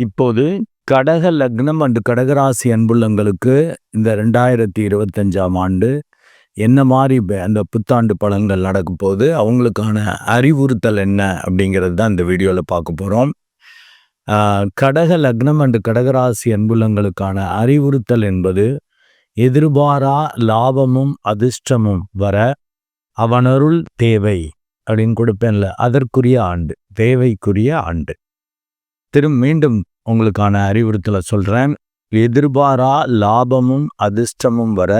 இப்போது கடக லக்னம் அண்டு கடகராசி அன்புள்ளங்களுக்கு இந்த ரெண்டாயிரத்தி இருபத்தஞ்சாம் ஆண்டு என்ன மாதிரி அந்த புத்தாண்டு பலன்கள் நடக்கும் போது அவங்களுக்கான அறிவுறுத்தல் என்ன அப்படிங்கிறது தான் இந்த வீடியோவில் பார்க்க போகிறோம் கடக லக்னம் அண்டு கடகராசி அன்புள்ளங்களுக்கான அறிவுறுத்தல் என்பது எதிர்பாரா லாபமும் அதிர்ஷ்டமும் வர அவனருள் தேவை அப்படின்னு கொடுப்பேன்ல அதற்குரிய ஆண்டு தேவைக்குரிய ஆண்டு. திரும் மீண்டும் உங்களுக்கான அறிவுறுத்தலை சொல்கிறேன் எதிர்பாரா லாபமும் அதிர்ஷ்டமும் வர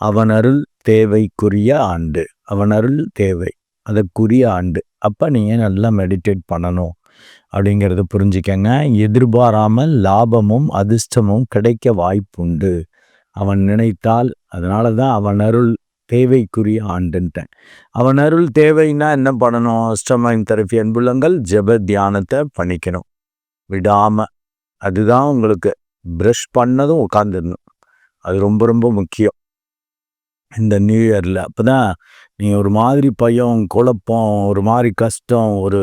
அவனருள் தேவைக்குரிய ஆண்டு. அவனருள் தேவை அதற்குரிய ஆண்டு. அப்போ நீங்கள் நல்லா மெடிடேட் பண்ணணும். அப்படிங்கிறத புரிஞ்சுக்கங்க. எதிர்பாராமல் லாபமும் அதிர்ஷ்டமும் கிடைக்க வாய்ப்புண்டு. அவன் நினைத்தால் அதனால தான் அவன் அருள் தேவைக்குரிய ஆண்டுன்ட்டேன். அவன் அருள் தேவைன்னா என்ன பண்ணணும்? அஷ்டமாயின் தரப்பி அன்புள்ளங்கள் ஜப தியானத்தை பண்ணிக்கணும். விடாமல் அதுதான் உங்களுக்கு ப்ரஷ் பண்ணதும் உட்காந்துடணும் அது ரொம்ப ரொம்ப முக்கியம். இந்த நியூ இயரில் அப்போ தான் நீங்கள் ஒரு மாதிரி பயம் குழப்பம் ஒரு மாதிரி கஷ்டம் ஒரு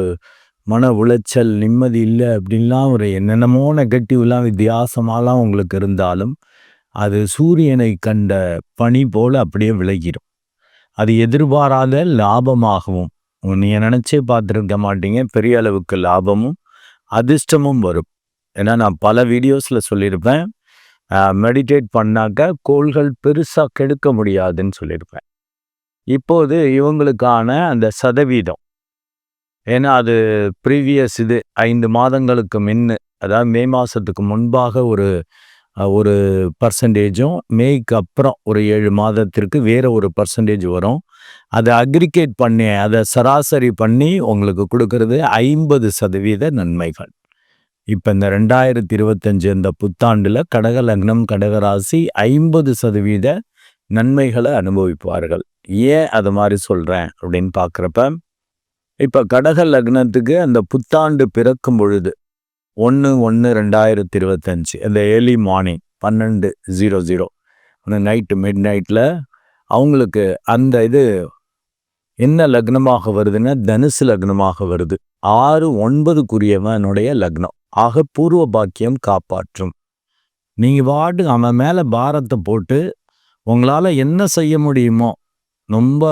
மன உளைச்சல் நிம்மதி இல்லை அப்படின்லாம் ஒரு என்னென்னமோ நெகட்டிவ்லாம் வித்தியாசமாலாம் உங்களுக்கு இருந்தாலும் அது சூரியனை கண்ட பனி போல் அப்படியே விலகிடும் அது எதிர்பாராத லாபமாகவும் நீங்கள் நினச்சே பார்த்துருக்க மாட்டீங்க பெரிய அளவுக்கு லாபமும் அதிர்ஷ்டமும் வரும். ஏன்னா நான் பல வீடியோஸில் சொல்லியிருப்பேன். மெடிடேட் பண்ணாக்க கோள்கள் பெருசாக கெடுக்க முடியாதுன்னு சொல்லியிருப்பேன். இப்போது இவங்களுக்கான அந்த சதவீதம். ஏன்னா அது ப்ரீவியஸ் இது ஐந்து மாதங்களுக்கு முன்னு அதாவது மே மாதத்துக்கு முன்பாக ஒரு ஒரு பர்சன்டேஜும் மேய்க்கு அப்புறம் ஒரு ஏழு மாதத்திற்கு வேறு ஒரு பர்சன்டேஜ் வரும். அதை அக்ரிகேட் பண்ணி அதை சராசரி பண்ணி உங்களுக்கு கொடுக்கறது ஐம்பது சதவீத நன்மைகள். இப்போ இந்த ரெண்டாயிரத்தி இருபத்தஞ்சு இந்த புத்தாண்டில் கடக லக்னம் கடகராசி ஐம்பது சதவீத நன்மைகளை அனுபவிப்பார்கள். ஏன் அது மாதிரி சொல்கிறேன் அப்படின்னு பார்க்குறப்ப இப்போ கடக லக்னத்துக்கு அந்த புத்தாண்டு பிறக்கும் பொழுது ஒன்று ஒன்று ரெண்டாயிரத்தி இருபத்தஞ்சி இந்த ஏர்லி மார்னிங் பன்னெண்டு ஜீரோ ஜீரோ அந்த நைட்டு மிட் நைட்டில் அவங்களுக்கு அந்த இது என்ன லக்னமாக வருதுன்னா தனுசு லக்னமாக வருது. ஆறு ஒன்பதுக்குரியவனுடைய லக்னம். ஆக பூர்வ பாக்கியம் காப்பாற்றும். நீங்கள் வாட்டு அவன் மேலே பாரத்தை போட்டு உங்களால் என்ன செய்ய முடியுமோ ரொம்ப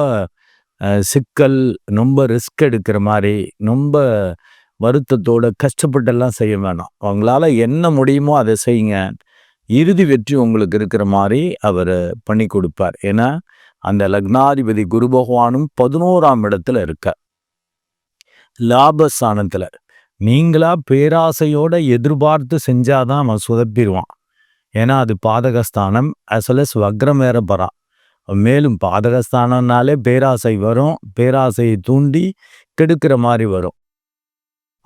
சிக்கல் ரொம்ப ரிஸ்க் எடுக்கிற மாதிரி ரொம்ப வருத்தத்தோட கஷ்டப்பட்டெல்லாம் செய்ய வேணாம். அவங்களால என்ன முடியுமோ அதை செய்யுங்க. இறுதி வெற்றி உங்களுக்கு இருக்கிற மாதிரி அவர் பண்ணி கொடுப்பார். ஏன்னா அந்த லக்னாதிபதி குரு பகவானும் பதினோராம் இடத்துல இருக்க லாபஸ்தானத்தில். நீங்களா பேராசையோட எதிர்பார்த்து செஞ்சாதான் அவன் சுதப்பிடுவான். ஏன்னா அது பாதகஸ்தானம். அஸ் வெல் வக்ரம் வேற பரா மேலும் பாதகஸ்தானம்னாலே பேராசை வரும். பேராசையை தூண்டி கெடுக்கிற மாதிரி வரும்.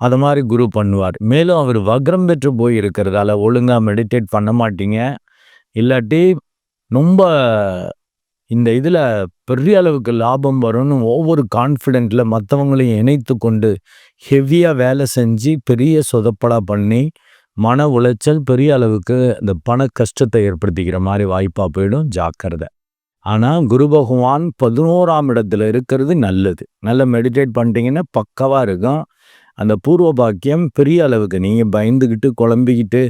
அது மாதிரி குரு பண்ணுவார். மேலும் அவர் வக்ரம் பெற்று போய் இருக்கிறதால ஒழுங்காக மெடிடேட் பண்ண மாட்டீங்க. இல்லாட்டி ரொம்ப இந்த இதில் பெரிய அளவுக்கு லாபம் வரும்னு ஒவ்வொரு கான்ஃபிடென்ட்டில் மற்றவங்களையும் இணைத்து கொண்டு ஹெவியாக வேலை செஞ்சு பெரிய சொதப்பலாக பண்ணி மன உளைச்சல் பெரிய அளவுக்கு இந்த பண கஷ்டத்தை ஏற்படுத்திக்கிற மாதிரி வாய்ப்பாக போயிடும் ஜாக்கிரதை. ஆனால் குரு பகவான் பதினோராம் இடத்துல இருக்கிறது நல்லது. நல்லா மெடிடேட் பண்ணிட்டீங்கன்னா பக்கவாக இருக்கும். அந்த பூர்வ பாக்கியம் பெரிய அளவுக்கு. நீங்கள் பயந்துக்கிட்டு குழம்பிக்கிட்டு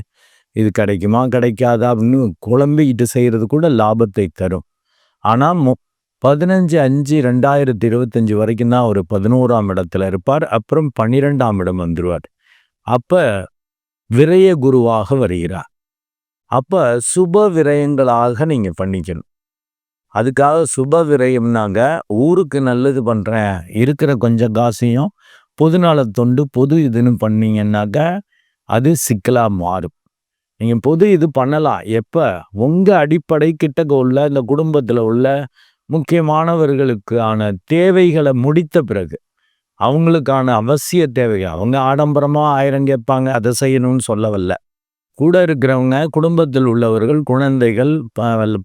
இது கிடைக்குமா கிடைக்காதா அப்படின்னு குழம்பிக்கிட்டு செய்கிறது கூட லாபத்தை தரும். ஆனால் மு பதினஞ்சு அஞ்சு ரெண்டாயிரத்தி இருபத்தஞ்சி வரைக்கும் தான் ஒரு பதினோராம் இடத்துல இருப்பார். அப்புறம் பன்னிரெண்டாம் இடம் வந்துடுவார் அப்போ விரய குருவாக வருகிறார். அப்போ சுப விரயங்களாக நீங்கள் பண்ணிக்கணும். அதுக்காக சுப விரயம்னாங்க ஊருக்கு நல்லது பண்ணுறேன் இருக்கிற கொஞ்சம் காசையும் பொதுநல தொண்டு பொது இதுன்னு பண்ணீங்கன்னாக்கா அது சிக்கலாக மாறும். நீங்கள் பொது இது பண்ணலாம். எப்போ? உங்கள் அடிப்படை கிட்டக்க உள்ள இந்த குடும்பத்தில் உள்ள முக்கியமானவர்களுக்கான தேவைகளை முடித்த பிறகு அவங்களுக்கான அவசிய தேவைகள் அவங்க ஆடம்பரமாக ஆயிரம் கேட்பாங்க அதை செய்யணும்னு சொல்ல வரல கூட இருக்கிறவங்க குடும்பத்தில் உள்ளவர்கள் குழந்தைகள்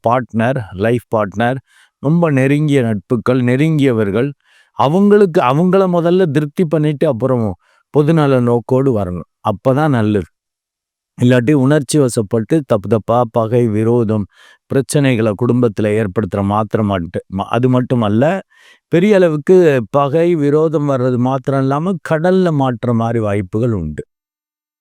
பார்ட்னர் லைஃப் பார்ட்னர் ரொம்ப நெருங்கிய நட்புகள் நெருங்கியவர்கள் அவங்களுக்கு அவங்கள முதல்ல திருப்தி பண்ணிட்டு அப்புறம் பொதுநல நோக்கோடு வரணும். அப்போ தான் நல்லது. இல்லாட்டி உணர்ச்சி வசப்பட்டு தப்பு தப்பா பகை விரோதம் பிரச்சனைகளை குடும்பத்தில் ஏற்படுத்துகிற மாத்திரம் அது மட்டும் அல்ல பெரிய அளவுக்கு பகை விரோதம் வர்றது மாத்திரம் இல்லாமல் கடலில் மாற்ற மாதிரி வாய்ப்புகள் உண்டு.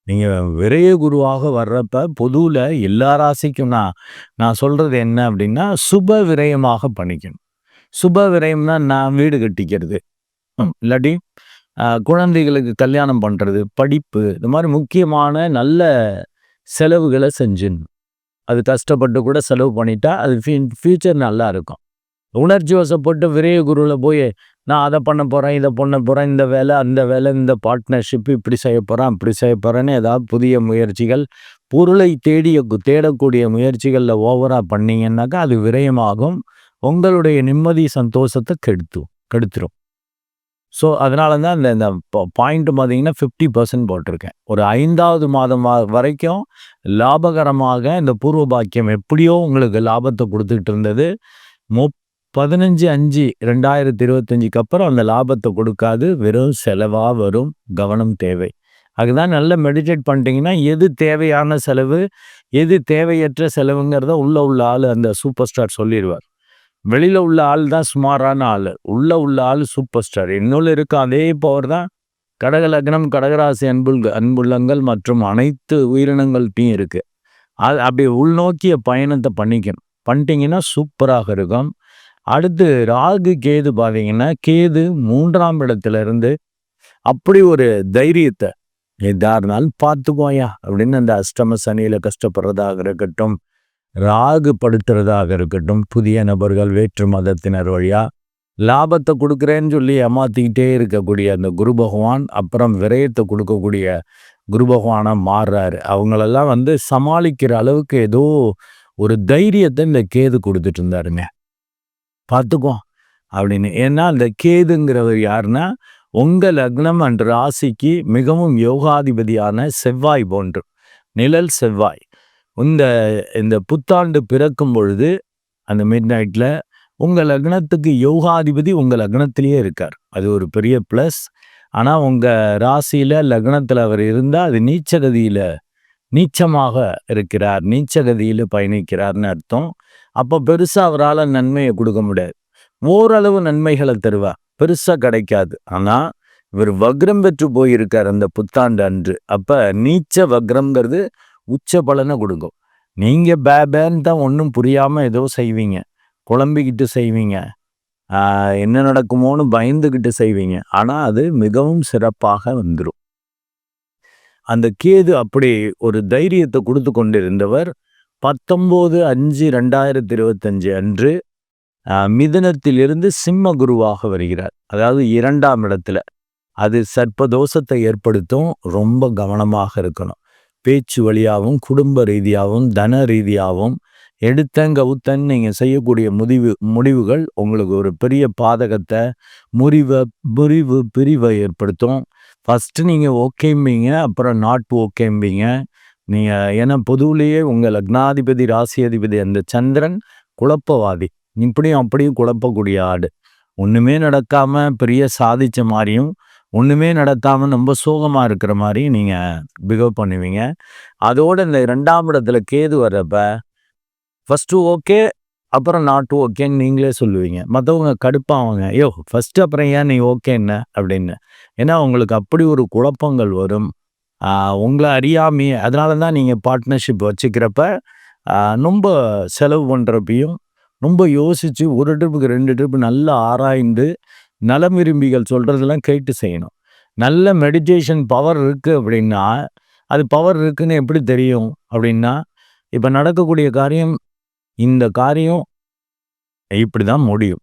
நீங்கள் விரைய குருவாக வர்றப்ப பொதுவில் எல்லா ராசிக்கும் நான் நான் சொல்கிறது என்ன அப்படின்னா சுப விரயமாக பண்ணிக்கணும் சுப விரயம்னா நான் வீடு கட்டிக்கிறது. இல்லாட்டி குழந்தைகளுக்கு கல்யாணம் பண்ணுறது படிப்பு இந்த மாதிரி முக்கியமான நல்ல செலவுகளை செஞ்சிடணும். அது கஷ்டப்பட்டு கூட செலவு பண்ணிட்டா அது ஃபியூச்சர் நல்லா இருக்கும். உணர்ச்சி வசப்பட்டு விரைய குருவில் போய் நான் அதை பண்ண போகிறேன் இதை பண்ண போகிறேன் இந்த வேலை அந்த வேலை இந்த பார்ட்னர்ஷிப் இப்படி செய்ய போகிறேன் அப்படி செய்ய போகிறேன்னு ஏதாவது புதிய முயற்சிகள் பொருளை தேடிய தேடக்கூடிய முயற்சிகளில் ஓவராக பண்ணிங்கன்னாக்கா அது விரயமாகும். உங்களுடைய நிம்மதி சந்தோஷத்தை கெடுத்து கெடுத்துரும். ஸோ அதனால தான் இந்த இந்த பாயிண்ட் பார்த்தீங்கன்னா ஃபிஃப்டி பர்சன்ட் போட்டிருக்கேன். ஒரு ஐந்தாவது மாதம் வரைக்கும் லாபகரமாக இந்த பூர்வ பாக்கியம் எப்படியோ உங்களுக்கு லாபத்தை கொடுத்துக்கிட்டு இருந்தது. முப் பதினஞ்சு அஞ்சு ரெண்டாயிரத்தி இருபத்தஞ்சிக்கு அப்புறம் அந்த லாபத்தை கொடுக்காது. வெறும் செலவாக வரும். கவனம் தேவை. அதுதான் நல்ல மெடிடேட் பண்ணிட்டீங்கன்னா எது தேவையான செலவு எது தேவையற்ற செலவுங்கிறத உள்ள உள்ள ஆள் அந்த சூப்பர் ஸ்டார் சொல்லிடுவார் வெளியில் உள்ள ஆள் தான் சுமாரான ஆள். உள்ள உள்ள ஆள் சூப்பர் ஸ்டார் இன்னொன்று இருக்கும் அதே பவர் தான் கடகலக்னம் கடகராசி அன்புள் அன்புள்ளங்கள் மற்றும் அனைத்து உயிரினங்கள்ட்டையும் இருக்குது அது அப்படி உள்நோக்கிய பயணத்தை பண்ணிக்கணும். பண்ணிட்டீங்கன்னா சூப்பராக இருக்கும். அடுத்து ராகு கேது பார்த்தீங்கன்னா கேது மூன்றாம் இடத்துல இருந்து அப்படி ஒரு தைரியத்தை எதா இருந்தாலும் பார்த்துக்கோயா அப்படின்னு அந்த அஷ்டம சனியில் கஷ்டப்படுறதாக இருக்கட்டும் ராகுபடுத்துறதாக இருக்கட்டும். புதிய நபர்கள் வேற்று மதத்தினர் வழியா லாபத்தை கொடுக்குறேன்னு சொல்லி ஏமாத்திக்கிட்டே இருக்கக்கூடிய அந்த குரு பகவான் அப்புறம் விரயத்தை கொடுக்கக்கூடிய குரு பகவானாக மாறுறாரு. அவங்களெல்லாம் வந்து சமாளிக்கிற அளவுக்கு ஏதோ ஒரு தைரியத்தை இந்த கேது கொடுத்துட்டு இருந்தாருங்க. பார்த்துக்கோ அப்படின்னு. ஏன்னா அந்த கேதுங்கிறவர் யாருன்னா உங்கள் லக்னம் அன்று ராசிக்கு மிகவும் யோகாதிபதியான செவ்வாய் போன்று. நிழல் செவ்வாய். இந்த இந்த புத்தாண்டு பிறக்கும் பொழுது அந்த மிட் நைட்டில் உங்கள் லக்னத்துக்கு யோகாதிபதி உங்கள் லக்னத்திலேயே இருக்கார். அது ஒரு பெரிய ப்ளஸ் ஆனால் உங்கள் ராசியில் லக்னத்தில் அவர் இருந்தால் அது நீச்சகதியில் நீச்சமாக இருக்கிறார். நீச்சகதியில் பயணிக்கிறார்னு அர்த்தம். அப்போ பெருசாக அவரால் நன்மையை கொடுக்க முடியாது. ஓரளவு நன்மைகளை தருவார் பெருசாக கிடைக்காது. ஆனால் இவர் வக்ரம் பெற்று போயிருக்கார் அந்த புத்தாண்டு அன்று. அப்போ நீச்ச வக்ரம்ங்கிறது உச்ச பலனை கொடுக்கும். நீங்கள் பேபேன்னு தான் ஒன்றும் புரியாமல் ஏதோ செய்வீங்க. குழம்பிக்கிட்டு செய்வீங்க. என்ன நடக்குமோன்னு பயந்துக்கிட்டு செய்வீங்க. ஆனால் அது மிகவும் சிறப்பாக வந்துடும் அந்த கேது அப்படி ஒரு தைரியத்தை கொடுத்து கொண்டிருந்தவர் பத்தொம்போது அஞ்சு ரெண்டாயிரத்தி இருபத்தஞ்சு அன்று மிதனத்திலிருந்து சிம்ம குருவாக வருகிறார். அதாவது இரண்டாம் இடத்துல. அது சர்ப்பதோஷத்தை ஏற்படுத்தும் ரொம்ப கவனமாக இருக்கணும். பேச்சு வழியாகவும் குடும்ப ரீதியாகவும் தன ரீதியாகவும் எடுத்தங்க உத்தன் நீங்கள் செய்யக்கூடிய முடிவு முடிவுகள் உங்களுக்கு ஒரு பெரிய பாதகத்தை முறிவை முறிவு பிரிவை ஏற்படுத்தும். ஃபஸ்ட்டு நீங்கள் ஓகேம்பிங்க அப்புறம் நாட் ஓகேம்பிங்க நீங்கள் ஏன்னா பொதுவிலேயே உங்கள் லக்னாதிபதி ராசி அதிபதி அந்த சந்திரன் குழப்பவாதி. இப்படியும் அப்படியும் குழப்பக்கூடிய ஆடு ஒன்றுமே நடக்காமல் பெரிய சாதித்த மாதிரியும் ஒன்றுமே நடத்தாமல் ரொம்ப சோகமாக இருக்கிற மாதிரி நீங்கள் பிகவ் பண்ணுவீங்க. அதோடு இந்த ரெண்டாம் இடத்துல கேது வர்றப்ப ஃபஸ்ட்டு ஓகே அப்புறம் நாட்டு ஓகேன்னு நீங்களே சொல்லுவீங்க. மற்றவங்க கடுப்பாங்க ஐயோ ஃபஸ்ட்டு அப்புறம் ஏன் நீ ஓகே என்ன அப்படின்னு. ஏன்னா உங்களுக்கு அப்படி ஒரு குழப்பங்கள் வரும். உங்களை அறியாமையே அதனால தான் நீங்கள் பார்ட்னர்ஷிப் வச்சுக்கிறப்ப ரொம்ப செலவு பண்ணுறப்பையும் ரொம்ப யோசித்து ஒரு ட்ரிப்புக்கு ரெண்டு ட்ரிப்பு நல்லா ஆராய்ந்து நலம் விரும்பிகள் சொல்கிறதெல்லாம் கேட்டு செய்யணும். நல்ல மெடிடேஷன் பவர் இருக்குது அப்படின்னா அது பவர் இருக்குதுன்னு எப்படி தெரியும் அப்படின்னா இப்போ நடக்கக்கூடிய காரியம் இந்த காரியம் இப்படி தான் முடியும்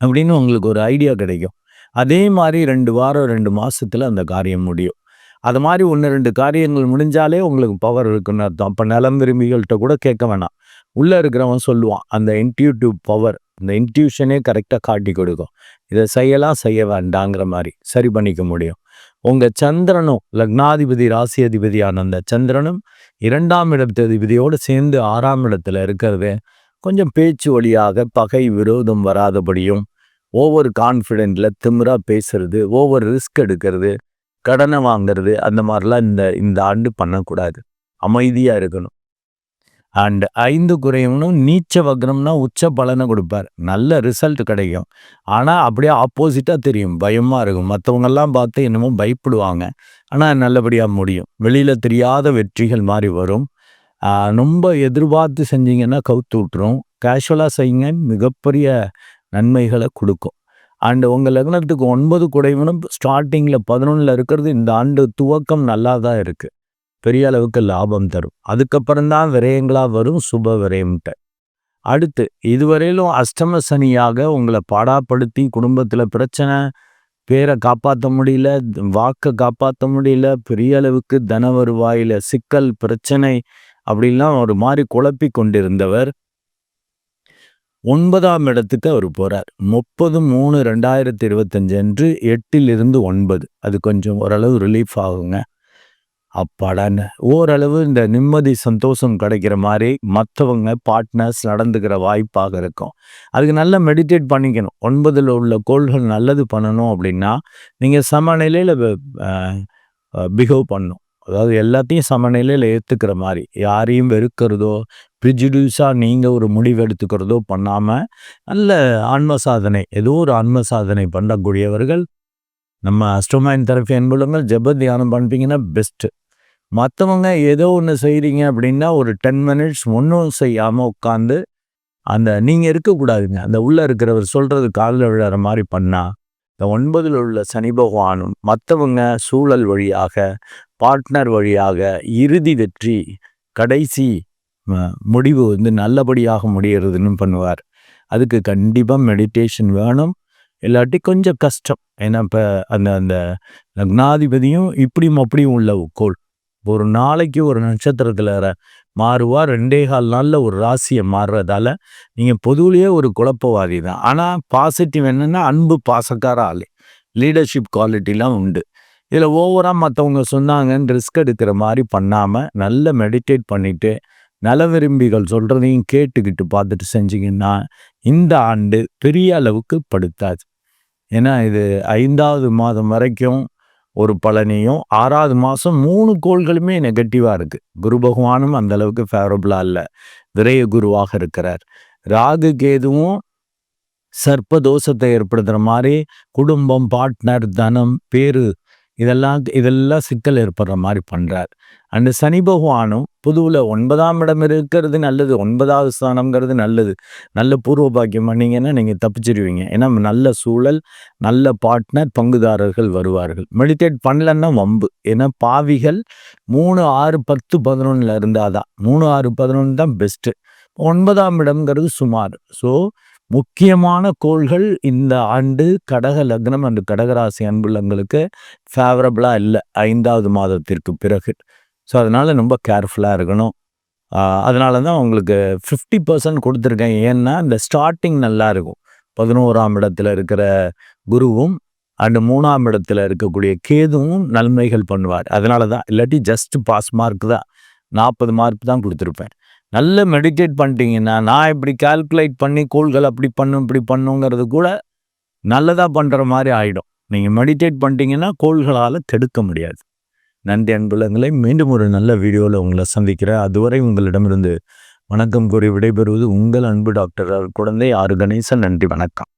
அப்படின்னு உங்களுக்கு ஒரு ஐடியா கிடைக்கும். அதே மாதிரி ரெண்டு வாரம் ரெண்டு மாதத்தில் அந்த காரியம் முடியும். அது மாதிரி ஒன்று ரெண்டு காரியங்கள் முடிஞ்சாலே உங்களுக்கு பவர் இருக்குன்னு அர்த்தம். அப்போ நலம் விரும்பிகள்கிட்ட கூட கேட்க வேணாம். உள்ளே இருக்கிறவன் சொல்லுவான் அந்த இன்ட்யூட்டிவ் பவர் இந்த இன்ட்யூஷனே கரெக்டாக காட்டி கொடுக்கும். இதை செய்யலாம் செய்ய வேண்டாங்கிற மாதிரி சரி பண்ணிக்க முடியும். உங்கள் சந்திரனும் லக்னாதிபதி ராசி அதிபதியான அந்த சந்திரனும் இரண்டாம் இடத்து அதிபதியோடு சேர்ந்து ஆறாம் இடத்துல இருக்கிறது. கொஞ்சம் பேச்சு வழியாக பகை விரோதம் வராதபடியும் ஓவர் கான்ஃபிடென்ட்ல திமிரா பேசுறது ஓவர் ரிஸ்க் எடுக்கிறது கடனை வாங்குறது அந்த மாதிரிலாம் இந்த இந்த ஆண்டு பண்ணக்கூடாது. அமைதியாக இருக்கணும். அண்ட் ஐந்து குறையும்னு நீச்ச வக்ரம்னா உச்ச பலனை கொடுப்பார். நல்ல ரிசல்ட் கிடைக்கும். ஆனால் அப்படியே ஆப்போசிட்டாக தெரியும். பயமாக இருக்கும். மற்றவங்கெல்லாம் பார்த்து என்னமோ பயப்படுவாங்க. ஆனால் நல்லபடியாக முடியும். வெளியில் தெரியாத வெற்றிகள் மாதிரி வரும். ரொம்ப எதிர்பார்த்து செஞ்சீங்கன்னா கவுத்து விட்டுரும் கேஷுவலாக செய்யுங்க. மிகப்பெரிய நன்மைகளை கொடுக்கும். அண்டு உங்கள் லக்னத்துக்கு ஒன்பது குடைவனும் ஸ்டார்டிங்கில் பதினொன்றில் இருக்கிறது இந்த ஆண்டு துவக்கம் நல்லா தான் இருக்குது பெரிய அளவுக்கு லாபம் தரும். அதுக்கப்புறம் தான் விரயங்களாக வரும் சுப விரயம்ட்ட அடுத்து இதுவரையிலும் அஷ்டம சனியாக உங்களை பாடாப்படுத்தி குடும்பத்தில் பிரச்சனை பேரை காப்பாற்ற முடியல வாக்கை காப்பாற்ற முடியல பெரிய அளவுக்கு தன வருவாயில் சிக்கல் பிரச்சனை அப்படின்லாம் ஒரு மாதிரி குழப்பி கொண்டிருந்தவர் ஒன்பதாம் இடத்துக்கு அவர் போகிறார் முப்பது மூணு ரெண்டாயிரத்தி இருபத்தஞ்சு அன்று எட்டிலிருந்து ஒன்பது. அது கொஞ்சம் ஓரளவு ரிலீஃப் ஆகுங்க. அப்பாடான்னு. ஓரளவு இந்த நிம்மதி சந்தோஷம் கிடைக்கிற மாதிரி மற்றவங்க பார்ட்னர்ஸ் நடந்துக்கிற வாய்ப்பாக இருக்கும். அதுக்கு நல்லா மெடிடேட் பண்ணிக்கணும். ஒன்பதில் உள்ள கோள்கள் நல்லது பண்ணணும் அப்படின்னா நீங்கள் சமநிலையில் பிஹேவ் பண்ணணும். அதாவது எல்லாத்தையும் சமநிலையில் ஏற்றுக்கிற மாதிரி. யாரையும் வெறுக்கிறதோ ப்ரிஜுடியூஸாக நீங்கள் ஒரு முடிவு எடுத்துக்கிறதோ பண்ணாமல் நல்ல ஆன்ம சாதனை ஏதோ ஒரு ஆன்ம சாதனை பண்ணக்கூடியவர்கள் நம்ம அஸ்ட்ரோமைன் தெரப்பி என்பவங்கள் ஜப தியானம் பண்ணுறீங்கன்னா பெஸ்ட்டு மற்றவங்க ஏதோ ஒன்று செய்கிறீங்க அப்படின்னா ஒரு டென் மினிட்ஸ் ஒன்றும் செய்யாமல் உட்காந்து அந்த நீங்கள் இருக்கக்கூடாதுங்க. அந்த உள்ளே இருக்கிறவர் சொல்கிறது காலில் விழற மாதிரி பண்ணால் இந்த ஒன்பதில் உள்ள சனி பகவானும் மற்றவங்க சூழல் வழியாக பார்ட்னர் வழியாக இறுதி வெற்றி கடைசி முடிவு வந்து நல்லபடியாக முடிகிறதுன்னு பண்ணுவார். அதுக்கு கண்டிப்பாக மெடிடேஷன் வேணும். இல்லாட்டி கொஞ்சம் கஷ்டம். ஏன்னா இப்போ அந்த அந்த லக்னாதிபதியும் இப்படியும் அப்படியும் உள்ள கோள். ஒரு நாளைக்கு ஒரு நட்சத்திரத்தில் மாறுவா. ரெண்டே கால் நாளில் ஒரு ராசியை மாறுறதால நீங்கள் பொதுவிலேயே ஒரு குழப்பவாதி தான் ஆனால் பாசிட்டிவ் என்னென்னா அன்பு பாசக்கார ஆள். லீடர்ஷிப் குவாலிட்டிலாம் உண்டு. இதில் ஓவராக மற்றவங்க சொன்னாங்கன்னு ரிஸ்க் எடுக்கிற மாதிரி பண்ணாமல் நல்ல மெடிடேட் பண்ணிவிட்டு நல விரும்பிகள் சொல்கிறதையும் கேட்டுக்கிட்டு பார்த்துட்டு செஞ்சிங்கன்னா இந்த ஆண்டு பெரிய அளவுக்கு படுத்தாது. ஏன்னா இது ஐந்தாவது மாதம் வரைக்கும் ஒரு பலனையும் ஆறாவது மாதம் மூணு கோள்களுமே நெகட்டிவாக இருக்குது குரு பகவானும் அந்த அளவுக்கு ஃபேவரபுளாக இல்லை. விரைய குருவாக இருக்கிறார். ராகு கேதுவும் சர்ப்ப தோஷத்தை ஏற்படுத்துகிற மாதிரி குடும்பம் பார்ட்னர் தனம் பேரு இதெல்லாம் இதெல்லாம் சிக்கல் ஏற்படுற மாதிரி பண்ணுறார் அண்டு சனி பகவானும் புதுவில் ஒன்பதாம் இடம் இருக்கிறது நல்லது ஒன்பதாவது ஸ்தானம்ங்கிறது நல்லது. நல்ல பூர்வ பாக்கியம் பண்ணிங்கன்னா நீங்கள் தப்பிச்சிருவீங்க. ஏன்னா நல்ல சூழல் நல்ல பார்ட்னர் பங்குதாரர்கள் வருவார்கள். மெடிடேட் பண்ணலன்னா வம்பு. ஏன்னா பாவிகள் மூணு ஆறு பத்து பதினொன்றில் இருந்தால் தான் மூணு ஆறு பதினொன்று தான் பெஸ்ட்டு ஒன்பதாம் இடம்ங்கிறது சுமார். ஸோ முக்கியமான கோள்கள் இந்த ஆண்டு கடக லக்னம் அண்டு கடகராசி அன்புள்ளங்களுக்கு ஃபேவரபுளாக இல்லை. ஐந்தாவது மாதத்திற்கு பிறகு. ஸோ அதனால் ரொம்ப கேர்ஃபுல்லாக இருக்கணும். அதனால தான் உங்களுக்கு ஃபிஃப்டி பர்சன்ட் கொடுத்துருக்கேன். ஏன்னா இந்த ஸ்டார்டிங் நல்லா இருக்கும். பதினோராம் இடத்துல இருக்கிற குருவும் அண்டு மூணாம் இடத்துல இருக்கக்கூடிய கேதுவும் நன்மைகள் பண்ணுவார். அதனால தான் இல்லாட்டி ஜஸ்ட் பாஸ் மார்க் தான். நாற்பது மார்க் தான் கொடுத்துருப்பேன். நல்ல மெடிடேட் பண்ணிட்டீங்கன்னா நான் இப்படி கால்குலேட் பண்ணி கோள்கள் அப்படி பண்ணும் இப்படி பண்ணுங்கிறது கூட நல்லதாக பண்ணுற மாதிரி ஆகிடும் நீங்கள் மெடிடேட் பண்ணிட்டீங்கன்னா கோள்களால் கெடுக்க முடியாது. நன்றி அன்புலங்களை மீண்டும் ஒரு நல்ல வீடியோவில் உங்களை சந்திக்கிறேன். அதுவரை உங்களிடமிருந்து வணக்கம் கூறி விடைபெறுவது உங்கள் அன்பு டாக்டர் குழந்தை ஆறு கணேசன். நன்றி வணக்கம்.